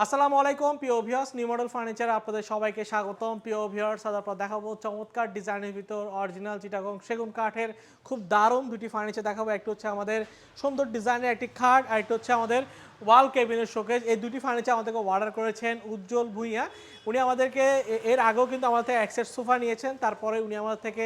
আসসালামু আলাইকুম, প্রিয় ভিউয়ার্স নিউ মডেল ফার্নিচার আপনাদের সবাইকে স্বাগতম। প্রিয় ভিউয়ার্স আজ আপনার দেখাবো চমৎকার ডিজাইনের ভিতর অরিজিনাল চিটাগং সেগুন কাঠের খুব দারুণ দুটি ফার্নিচার দেখাবো। একটা হচ্ছে আমাদের সুন্দর ডিজাইনের একটি খাট আর একটা হচ্ছে আমাদের ওয়াল কেবিনের শোকেজ এই দুটি ফার্নিচার আমাদেরকে অর্ডার করেছেন উজ্জ্বল ভুঁইয়া। উনি আমাদেরকে এর আগেও কিন্তু আমাদের থেকে অ্যাক্সেস সোফা নিয়েছেন, তারপরে উনি আমাদের থেকে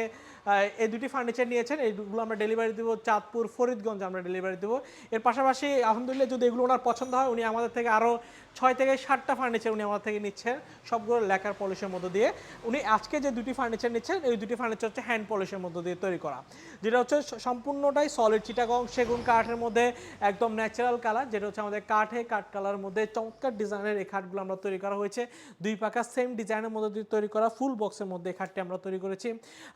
এই দুটি ফার্নিচার নিয়েছেন এইগুলো আমরা ডেলিভারি দেবো চাঁদপুর ফরিদগঞ্জ আমরা ডেলিভারি দেবো। এর পাশাপাশি আলহামদুলিল্লাহ যদি এগুলো ওনার পছন্দ হয়, উনি আমাদের থেকে আরও ছয় থেকে ষাটটা ফার্নিচার উনি আমাদের থেকে নিচ্ছেন, সবগুলো লেখার পলিশের মধ্য দিয়ে। উনি আজকে যে দুটি ফার্নিচার নিচ্ছেন, এই দুটি ফার্নিচার হচ্ছে হ্যান্ড পলিশের মধ্য দিয়ে তৈরি করা। যেটা হচ্ছে সম্পূর্ণটাই সলিড চিটাগং সেগুন কাঠের মধ্যে একদম ন্যাচারাল কালার যেটা হচ্ছে আমাদের কাঠে কাঠ কালার মধ্যে চমৎকার ডিজাইনের এই খাটগুলো আমরা তৈরি করা হয়েছে। দুই পাকা সেম ডিজাইনের মধ্যে তৈরি করা ফুল বক্সের মধ্যে এই খাটটি আমরা তৈরি করেছি।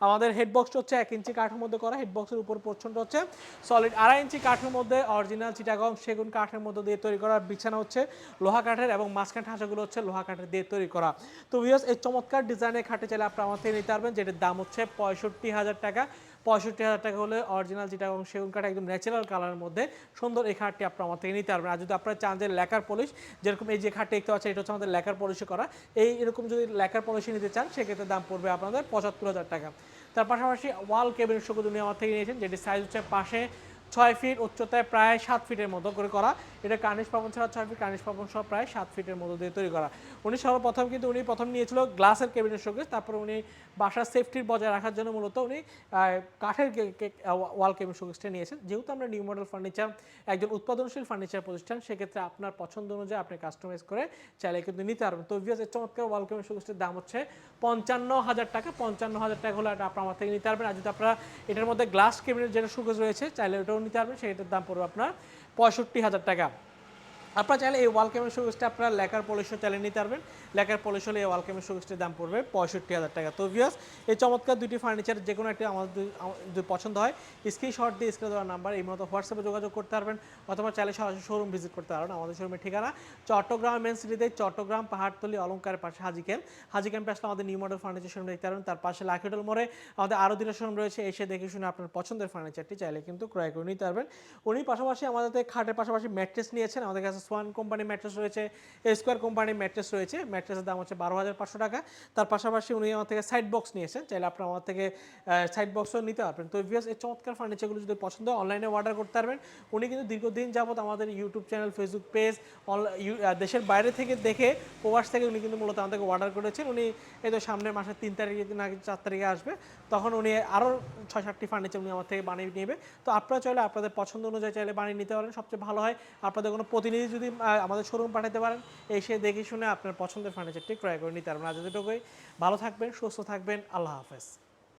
আমাদের হেড বক্সটা হচ্ছে এক ইঞ্চি কাঠের মধ্যে করা হেড বক্সের উপর পোর্শনটা হচ্ছে। সলিড আড়াই ইঞ্চি কাঠের মধ্যে অরিজিনাল চিটাগং সেগুন কাঠের মধ্যে দিয়ে তৈরি করা, বিছানা হচ্ছে লোহা কাঠের এবং মাঝখান ঠাঁচাগুলো হচ্ছে লোহা কাঠের দিয়ে তৈরি করা। তো ভিউয়ার্স এই চমৎকার ডিজাইনের খাটে চাইলে আপনি আমার থেকে নিতে পারবেন, যেটির দাম হচ্ছে পঁয়ষট্টি হাজার টাকা। পঁয়ষট্টি হাজার টাকা হলে অরিজিনাল যেটা এবং সেগুন কাঠ একদম ন্যাচারাল কালারের মধ্যে সুন্দর এই খাটটি আপনার আমার থেকে নিতে পারবেন। আর যদি আপনারা চান যে লেকার পলিশ যেরকম এই যে খাটটি দেখতে পাচ্ছেন, এটা হচ্ছে আমাদের লেকার পলিশে করা। এই এরকম যদি লেকার পলিশে নিতে চান, সেক্ষেত্রে দাম পড়বে আপনাদের পঁচাত্তর হাজার টাকা। তার পাশাপাশি ওয়াল কেবিনের শোক উনি আমার থেকে নিয়েছেন, যেটি সাইজ হচ্ছে পাশে ছয় ফিট উচ্চতায় প্রায় সাত ফিটের মতো করে করা। এটা কার্নিশ পাবন ছাড়া ছয় ফিট, কার্নিশ পাবন সহ প্রায় সাত ফিটের মতো দিয়ে তৈরি করা। উনি সর্বপ্রথম কিন্তু উনি প্রথম নিয়েছিল গ্লাসের কেবিনের শোকেস, তারপরে উনি বাসার সেফটির বজায় রাখার জন্য মূলত উনি কাঠের ওয়াল কেবিন শোকেসটা নিয়েছেন। যেহেতু আমরা নিউ মডেল ফার্নিচার, একজন উৎপাদনশীল ফার্নিচার প্রতিষ্ঠান, সেক্ষেত্রে আপনার পছন্দ অনুযায়ী আপনি কাস্টমাইজ করে চাইলে কিন্তু নিতে পারবেন। তো ভিউয়ার্স এই চমৎকার ওয়াল কেবিন শোকেসটির দাম হচ্ছে পঞ্চান্ন হাজার টাকা। পঞ্চান্ন হাজার টাকা হলে আপনার আমার থেকে নিতে পারবেন। আর যদি আপনারা এটার মধ্যে গ্লাস কেবিনের যেটা শোকেস রয়েছে, চাইলে ওটাও নিতে পারবেন সেটার দাম পড়বে আপনার পঁয়ষট্টি হাজার টাকা। আপনারা চাইলে এই ওয়াল ক্যামের শোকেসটা আপনারা লেখার পলিশও চাইলে নিতে পারবেন। লেখার পলিশ হলে এই ওয়াল ক্যামের শোকেসটির দাম পড়বে পঁয়ষট্টি হাজার টাকা। তো ভিউয়ার্স এই চমৎকার দুটি ফার্নিচার যে কোনো একটা আমাদের যদি- পছন্দ হয় স্ক্রিনশট দিয়ে স্ক্রিনে দেওয়ার নাম্বার এই মতো হোয়াটসঅ্যাপে যোগাযোগ করতে পারবেন, অথবা চাইলে সরাসরি শোরুম ভিজিট করতে পারবেন। আমাদের শোরুমের ঠিকানা চট্টগ্রাম মেন সিটিতে চট্টগ্রাম পাহাড়তলি অলঙ্কারের পাশে হাজি ক্যাম্প হাজি ক্যাম্পে আসলে আমাদের নিউ মডেল ফার্নিচার শোরুম দেখতে পারবেন। তার পাশে হোটেল মোড়ে আমাদের আরও দুটো শোরুম রয়েছে। এসে দেখে শুনে আপনার পছন্দের ফার্নিচারটি চাইলে কিন্তু ক্রয় করে নিতে পারবেন। উনি পাশাপাশি আমাদের খাটের পাশাপাশি ম্যাট্রেস নিয়েছেন। আমাদের কাছে সোয়ান কোম্পানি ম্যাট্রেস রয়েছে স্কোয়ার কোম্পানির ম্যাট্রেস রয়েছে ম্যাট্রেসের দাম হচ্ছে বারো হাজার পাঁচশো টাকা। তার পাশাপাশি উনি আমার থেকে সাইড বক্স নিয়েছেন, চাইলে আপনার আমার থেকে সাইড বক্সও নিতে পারবেন। তো ভিএস এই চমৎকার ফার্নিচারগুলো যদি পছন্দ হয় অনলাইনে অর্ডার করতে পারবেন। উনি কিন্তু দীর্ঘদিন যাবত আমাদের ইউটিউব চ্যানেল ফেসবুক পেজ দেশের বাইরে থেকে দেখে, প্রবাস থেকে উনি কিন্তু মূলত আমাদেরকে অর্ডার করেছেন। উনি এই তো সামনের মাসের তিন তারিখে না, চার তারিখে আসবে। তখন উনি আরও ছয় সাতটি ফার্নিচার উনি আমার থেকে বানিয়ে নেবে। তো আপনারা চাইলে আপনাদের পছন্দ অনুযায়ী চাইলে বানিয়ে নিতে পারেন। সবচেয়ে ভালো হয় আপনাদের কোনো প্রতিনিধি যদি আমাদের শোরুম পাঠাতে পারেন, এসে দেখে শুনে আপনার পছন্দের ফার্নিচারটি ক্রয় করে নিতে পারবেন। আজ এতটুকুই ভালো থাকবেন, সুস্থ থাকবেন, আল্লাহ হাফেজ।